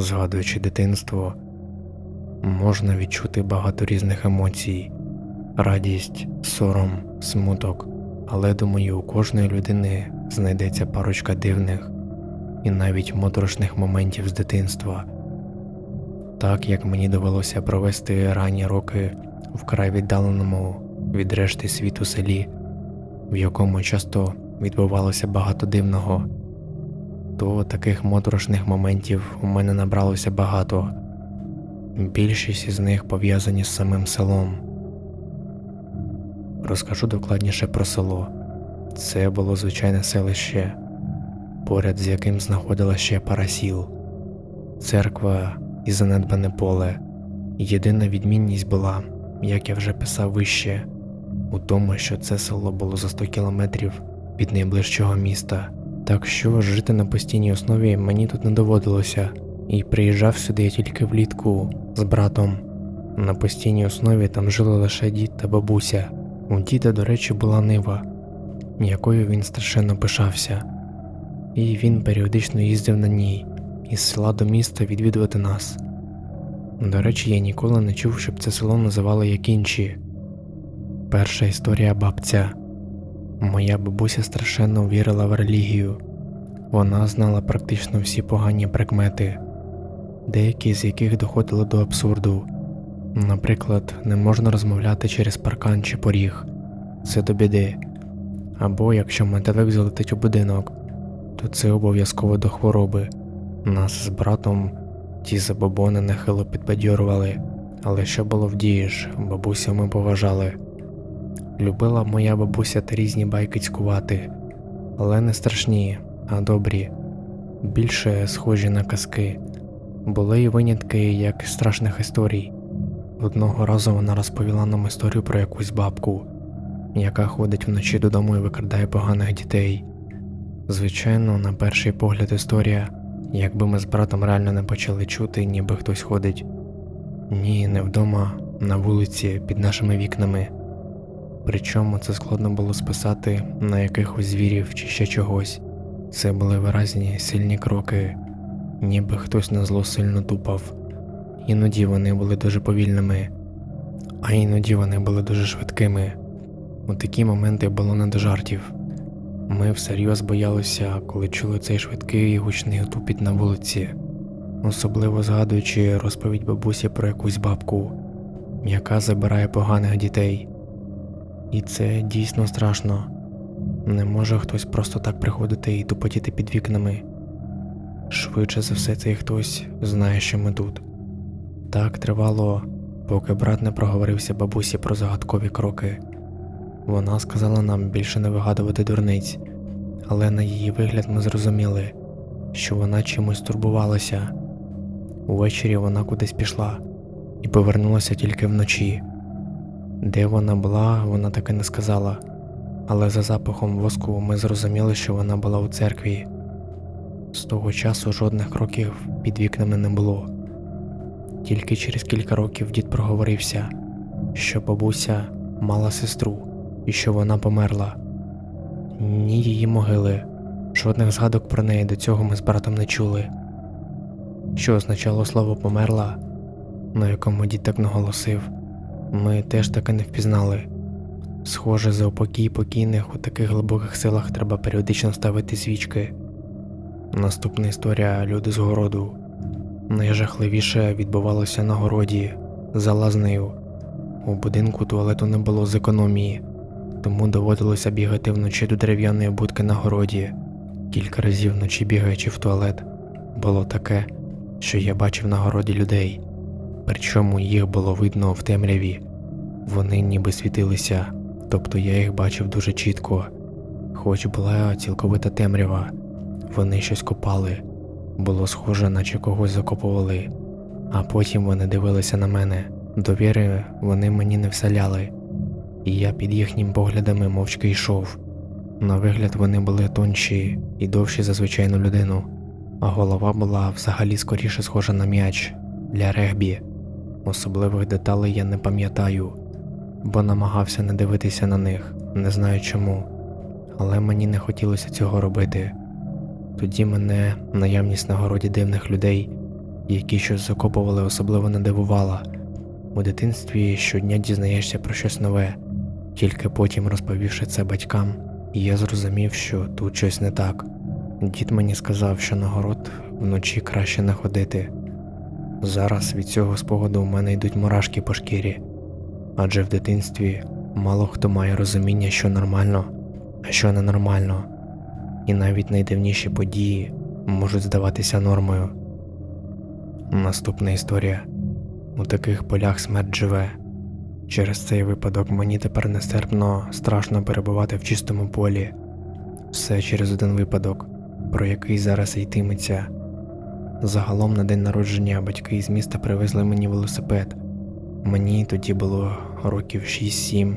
Згадуючи дитинство, можна відчути багато різних емоцій: радість, сором, смуток. Але думаю, у кожної людини знайдеться парочка дивних і навіть моторошних моментів з дитинства. Так як мені довелося провести ранні роки в край віддаленому від решти світу селі, в якому часто відбувалося багато дивного, то таких моторошних моментів у мене набралося багато. Більшість із них пов'язані з самим селом. Розкажу докладніше про село. Це було звичайне селище, поряд з яким знаходила ще пара сіл, церква і занедбане поле. Єдина відмінність була, як я вже писав вище, у тому, що це село було за 100 кілометрів від найближчого міста, так що жити на постійній основі мені тут не доводилося, і приїжджав сюди я тільки влітку з братом. На постійній основі там жили лише дід та бабуся. У діда, до речі, була нива, якою він страшенно пишався, і він періодично їздив на ній із села до міста відвідувати нас. До речі, я ніколи не чув, щоб це село називали як інші. Перша історія бабця. Моя бабуся страшенно вірила в релігію. Вона знала практично всі погані прикмети, деякі з яких доходили до абсурду. Наприклад, не можна розмовляти через паркан чи поріг, це до біди. Або якщо метелик залетить у будинок, то це обов'язково до хвороби. Нас з братом ті забобони нехило підбадьорували, але що було вдієш, бабусю ми поважали. Любила моя бабуся та різні байки цькувати, але не страшні, а добрі, більше схожі на казки. Були й винятки як страшних історій. Одного разу вона розповіла нам історію про якусь бабку, яка ходить вночі додому і викрадає поганих дітей. Звичайно, на перший погляд історія, якби ми з братом реально не почали чути, ніби хтось ходить. Ні, не вдома, на вулиці, під нашими вікнами. Причому це складно було списати на якихось звірів чи ще чогось. Це були виразні сильні кроки, ніби хтось на зло сильно тупав. Іноді вони були дуже повільними, а іноді вони були дуже швидкими. У такі моменти було не до жартів. Ми всерйоз боялися, коли чули цей швидкий і гучний тупіт на вулиці, особливо згадуючи розповідь бабусі про якусь бабку, яка забирає поганих дітей. І це дійсно страшно. Не може хтось просто так приходити і тупотіти під вікнами. Швидше за все, цей хтось знає, що ми тут. Так тривало, поки брат не проговорився бабусі про загадкові кроки. Вона сказала нам більше не вигадувати дурниць, але на її вигляд ми зрозуміли, що вона чимось турбувалася. Увечері вона кудись пішла і повернулася тільки вночі. Де вона була, вона таки не сказала, але за запахом воску ми зрозуміли, що вона була у церкві. З того часу жодних кроків під вікнами не було. Тільки через кілька років дід проговорився, що бабуся мала сестру і що вона померла. Ні її могили, жодних згадок про неї до цього ми з братом не чули. Що означало слово померла, на якому дід так наголосив, ми теж таки не впізнали. Схоже, за упокій покійних у таких глибоких силах треба періодично ставити свічки. Наступна історія люди з городу. Найжахливіше відбувалося на городі за лазнею. У будинку туалету не було з економії, тому доводилося бігати вночі до дерев'яної будки на городі. Кілька разів вночі бігаючи в туалет, було таке, що я бачив на городі людей, причому їх було видно в темряві. Вони ніби світилися, тобто я їх бачив дуже чітко, хоч була цілковита темрява, вони щось копали. Було схоже, наче когось закопували, а потім вони дивилися на мене. Довіри вони мені не вселяли, і я під їхнім поглядами мовчки йшов. На вигляд вони були тонші і довші за звичайну людину, а голова була взагалі скоріше схожа на м'яч для регбі. Особливих деталей я не пам'ятаю, бо намагався не дивитися на них, не знаю чому, але мені не хотілося цього робити. Тоді мене наявність на городі дивних людей які щось закопували, особливо не дивувала. У дитинстві щодня дізнаєшся про щось нове, тільки потім розповівши це батькам, я зрозумів, що тут щось не так. Дід мені сказав, що на город вночі краще не ходити. Зараз від цього спогаду у мене йдуть мурашки по шкірі, адже в дитинстві мало хто має розуміння, що нормально, а що ненормально, і навіть найдивніші події можуть здаватися нормою. Наступна історія. У таких полях смерть живе. Через цей випадок мені тепер нестерпно страшно перебувати в чистому полі. Все через один випадок, про який зараз йтиметься. Загалом на день народження батьки з міста привезли мені велосипед. Мені тоді було років 6-7,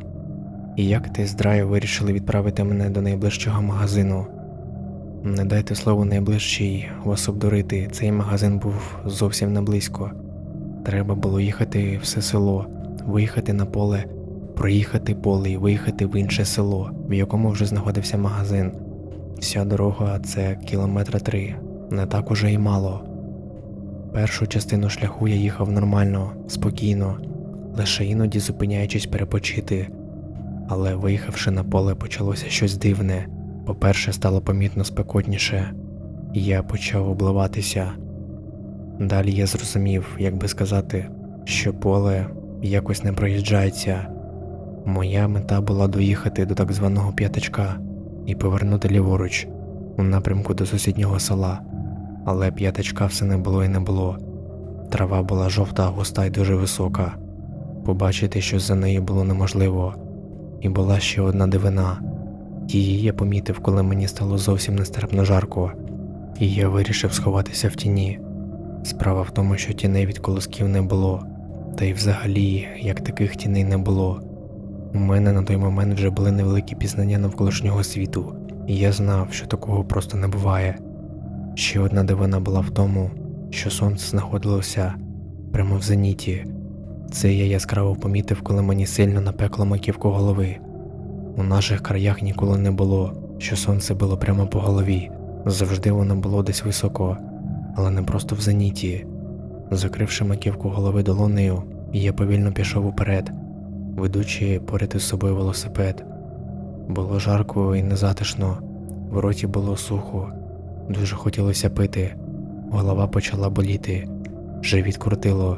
і як ти з драю вирішили відправити мене до найближчого магазину. Не дайте слово найближчий вас обдурити, цей магазин був зовсім не близько. Треба було їхати все село, виїхати на поле, проїхати поле і виїхати в інше село, в якому вже знаходився магазин. Вся дорога це кілометра три, не так уже й мало. Першу частину шляху я їхав нормально, спокійно, лише іноді зупиняючись перепочити. Але виїхавши на поле, почалося щось дивне. По-перше, стало помітно спекотніше, і я почав обливатися. Далі я зрозумів, як би сказати, що поле якось не проїжджається. Моя мета була доїхати до так званого п'ятачка і повернути ліворуч у напрямку до сусіднього села, але п'ятачка все не було і не було. Трава була жовта, густа й дуже висока. Побачити щось за нею було неможливо, і була ще одна дивина. Її я помітив, коли мені стало зовсім нестерпно жарко, і я вирішив сховатися в тіні. Справа в тому, що тіней від колосків не було, та й взагалі як таких тіней не було. У мене на той момент вже були невеликі пізнання навколишнього світу, і я знав, що такого просто не буває. Ще одна дивина була в тому, що сонце знаходилося прямо в зеніті. Це я яскраво помітив, коли мені сильно напекло маківку голови. У наших краях ніколи не було, що сонце було прямо по голові, завжди воно було десь високо, але не просто в зеніті. Закривши маківку голови долонею, я повільно пішов уперед, ведучи поряд із собою велосипед. Було жарко і незатишно, в роті було сухо, дуже хотілося пити, голова почала боліти, живіт крутило,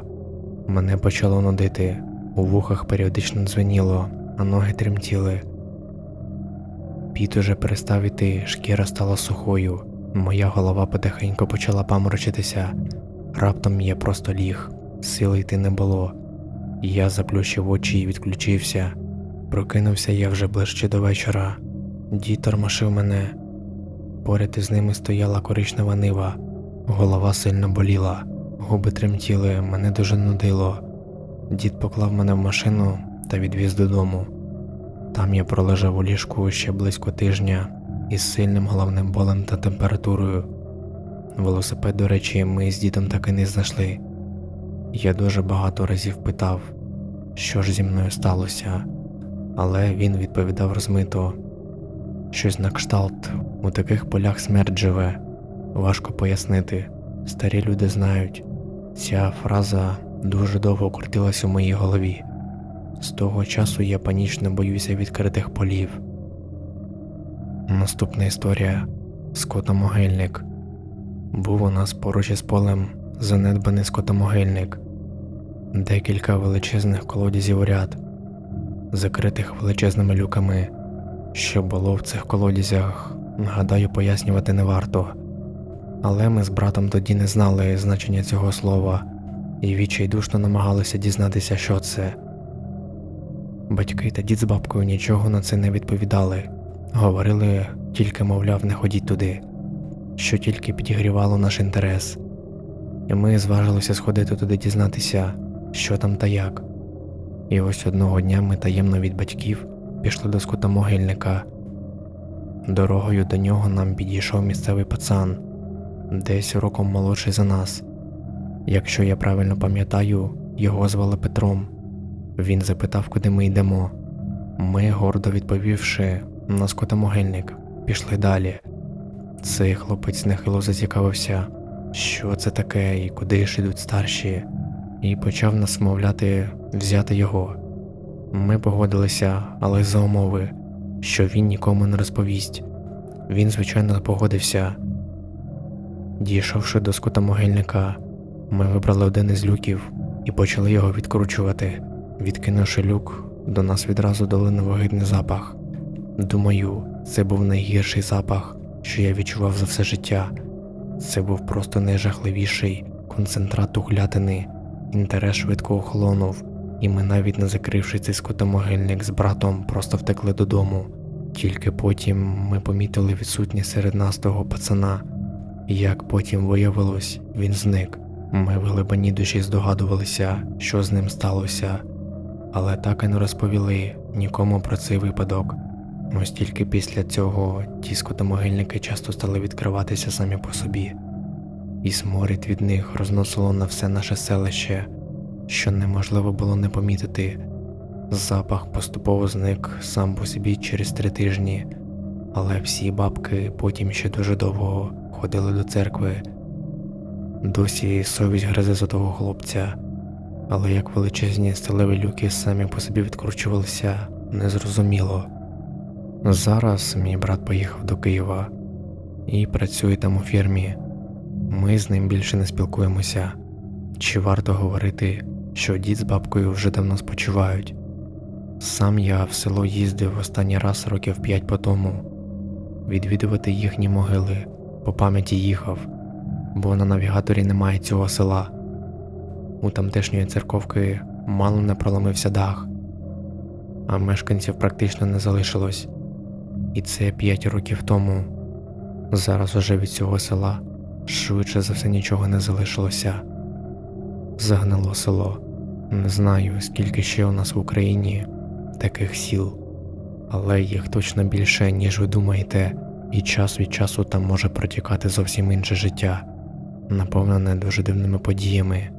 мене почало нудити, у вухах періодично дзвеніло, а ноги тремтіли. Піт уже перестав іти, шкіра стала сухою, моя голова потихеньку почала паморочитися. Раптом я просто ліг, сили йти не було. Я заплющив очі і відключився. Прокинувся я вже ближче до вечора. Дід тормошив мене. Поряд із ними стояла коричнева нива, голова сильно боліла, губи тремтіли, мене дуже нудило. Дід поклав мене в машину та відвіз додому. Там я пролежав у ліжку ще близько тижня із сильним головним болем та температурою. Велосипед, до речі, ми з дідом так і не знайшли. Я дуже багато разів питав, що ж зі мною сталося, але він відповідав розмито. Щось на кшталт, у таких полях смерть живе, важко пояснити. Старі люди знають. Ця фраза дуже довго крутилась у моїй голові. З того часу я панічно боюся відкритих полів. Наступна історія скотомогильник. Був у нас поруч із полем занедбаний скотомогильник, декілька величезних колодязів у ряд, закритих величезними люками. Що було в цих колодязях, гадаю, пояснювати не варто. Але ми з братом тоді не знали значення цього слова і відчайдушно намагалися дізнатися, що це. Батьки та дід з бабкою нічого на це не відповідали, говорили тільки, мовляв, не ходіть туди, що тільки підігрівало наш інтерес. І ми зважилися сходити туди дізнатися, що там та як. І ось одного дня ми таємно від батьків пішли до скотомогильника. Дорогою до нього нам підійшов місцевий пацан, десь роком молодший за нас. Якщо я правильно пам'ятаю, його звали Петром. Він запитав, куди ми йдемо. Ми, гордо відповівши на скотомогильник, пішли далі. Цей хлопець нехило зацікавився, що це таке і куди ж ідуть старші, і почав нас вмовляти взяти його. Ми погодилися, але за умови, що він нікому не розповість. Він, звичайно, погодився. Дійшовши до скута могильника, ми вибрали один із люків і почали його відкручувати. Відкинувши люк, до нас відразу долинув огидний запах. Думаю, це був найгірший запах, що я відчував за все життя. Це був просто найжахливіший концентрат тухлятини. Інтерес швидко охолонув, і ми, навіть не закривши цей скотомогильник з братом, просто втекли додому. Тільки потім ми помітили відсутність серед нас того пацана. Як потім виявилось, він зник. Ми в глибині душі здогадувалися, що з ним сталося, але так і не розповіли нікому про цей випадок. Ось тільки після цього ті скотомогильники часто стали відкриватися самі по собі, і сморід від них розносило на все наше селище, що неможливо було не помітити. Запах поступово зник сам по собі через три тижні, але всі бабки потім ще дуже довго ходили до церкви. Досі совість гризе за того хлопця, але як величезні сталеві люки самі по собі відкручувалися, незрозуміло. Зараз мій брат поїхав до Києва і працює там у фірмі. Ми з ним більше не спілкуємося. Чи варто говорити, що дід з бабкою вже давно спочивають? Сам я в село їздив останній раз років п'ять по тому, відвідувати їхні могили, по пам'яті їхав, бо на навігаторі немає цього села. У тамтешньої церковки мало не проломився дах, а мешканців практично не залишилось. І це п'ять років тому. Зараз уже від цього села швидше за все нічого не залишилося. Загнило село. Не знаю, скільки ще у нас в Україні таких сіл, але їх точно більше, ніж ви думаєте, і час від часу там може протікати зовсім інше життя, наповнене дуже дивними подіями.